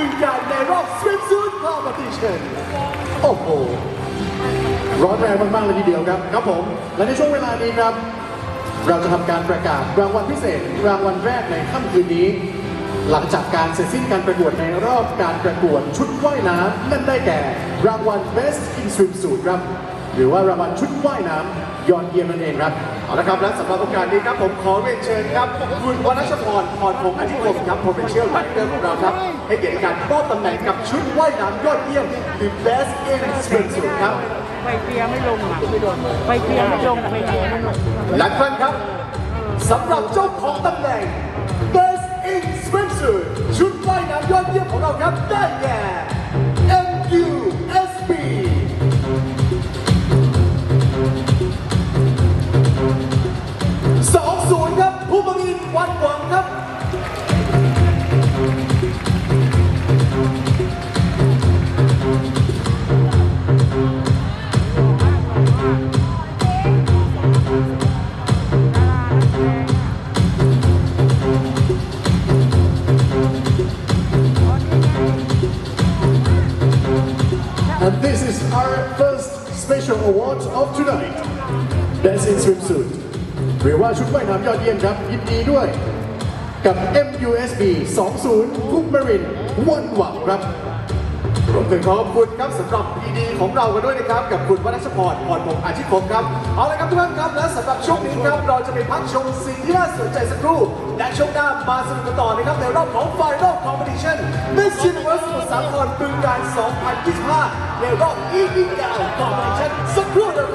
บึงการในรอบ swimsuit competition โอ้โห ร้อนแรงมากๆเลยทีเดียวครับ ครับผม และในช่วงเวลานี้ครับ เราจะทำการประกาศรางวัลพิเศษ รางวัลแรกในค่ำคืนนี้ หลังจากการเสร็จสิ้นการประกวดในรอบการประกวดชุดว่ายน้ำนั่นได้แก่ รางวัล Best in Swimsuit ครับ หรือว่ารางวัลชุดว่ายน้ำยอดเยี่ยมนั่นเองครับเอาละครับและสำหรับโอกาสนี้ครับผมขอเรียนเชิญครับคุณวรรณชพรพรพงศ์อธิคมครับ potential director ของเราครับให้เกียรติในการมอบตำแหน่งกับชุดว่ายน้ำยอดเยี่ยมหรือ best in swimsuit ครับไฟเปียไม่ลงอะไฟเปียไม่ลงไฟเปียไม่ลงและครั้นครับสำหรับเจ้าของตำแหน่ง best in swimsuit ชุดว่ายน้ำยอดเยี่ยมของเราครับได้แก่ And this is our first special award of tonight Best in Swimsuit หรือว่าชุดว่ายน้ำยอดเยี่ยมครับยินดีด้วย กับ MUSB 20ทุกมรินวันหวังครับรวมถึงขอบคุณครับสำหรับพีดีของเรากันด้วยนะครับ กับคุณวรรณชพรพรพงศ์อาชิคมครับ เอาละครับทุกท่านครับและสำหรับช่วงนี้ครับ เราจะไปพักชมสิ่งที่น่าสนใจสักครู่ และช่วงหน้ามาสนุกกันต่อนะครับ ในรอบของ Final Competition Miss Universe สมุทรสาครบึงการ 2025 ในรอบอีกยาวต่อไปฉันสักครู่เดียว